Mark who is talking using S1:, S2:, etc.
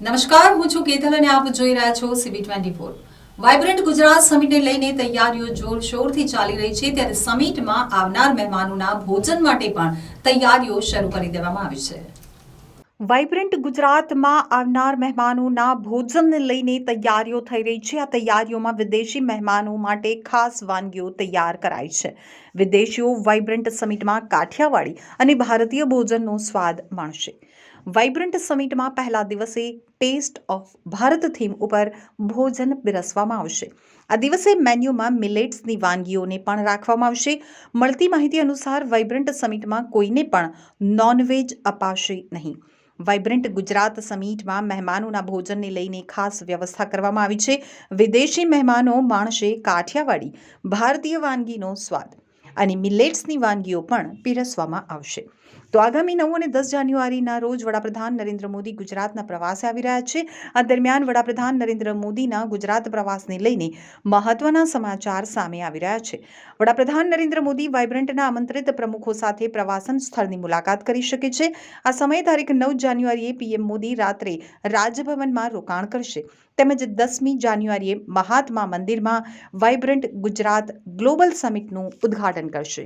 S1: નમસ્કાર, હું છું કેતલ અને આપ જોઈ રહ્યા છો CB twenty four vibrant Gujarat સમિટને લઈને તૈયારીઓ જોરશોરથી ચાલી રહી છે. ત્યારે સમિટમાં આવનાર મહેમાનોના ભોજન માટે પણ તૈયારીઓ શરૂ કરી દેવામાં આવી છે. વાઇબ્રન્ટ ગુજરાતમાં આવનાર મહેમાનોના ભોજનને લઈને તૈયારીઓ થઈ રહી છે. આ તૈયારીઓમાં વિદેશી મહેમાનો માટે ખાસ વાનગીઓ તૈયાર કરાઈ છે. વિદેશીઓ વાઇબ્રન્ટ સમિટમાં કાઠિયાવાડી અને ભારતીય ભોજનનો સ્વાદ માણશે. વાઇબ્રન્ટ સમિટમાં પહેલા દિવસે ટેસ્ટ ઓફ ભારત થીમ ઉપર ભોજન પીરસવામાં આવશે. આ દિવસે મેન્યુમાં મિલેટ્સની વાનગીઓને પણ રાખવામાં આવશે. મળતી માહિતી અનુસાર વાઇબ્રન્ટ સમિટમાં કોઈને પણ નોનવેજ અપાશે નહીં. વાઇબ્રન્ટ ગુજરાત સમિટમાં મહેમાનોના ભોજનને લઈને ખાસ વ્યવસ્થા કરવામાં આવી છે. વિદેશી મહેમાનો માણશે કાઠિયાવાડી ભારતીય વાનગીનો સ્વાદ અને મિલેટ્સની વાનગીઓ પણ પીરસવામાં આવશે. તો આગામી નવ અને દસ જાન્યુઆરીના રોજ વડાપ્રધાન નરેન્દ્ર મોદી ગુજરાતના પ્રવાસે આવી રહ્યા છે. આ દરમિયાન વડાપ્રધાન નરેન્દ્ર મોદીના ગુજરાત પ્રવાસને લઈને મહત્વના સમાચાર સામે આવી રહ્યા છે. વડાપ્રધાન નરેન્દ્ર મોદી વાઇબ્રન્ટના આમંત્રિત પ્રમુખો સાથે પ્રવાસન સ્થળની મુલાકાત કરી શકે છે. આ સમયે તારીખ નવ જાન્યુઆરીએ પીએમ મોદી રાત્રે રાજભવનમાં રોકાણ કરશે. તેમજ દસમી જાન્યુઆરીએ મહાત્મા મંદિરમાં વાઇબ્રન્ટ ગુજરાત ગ્લોબલ સમિટનું ઉદ્ઘાટન કરશે.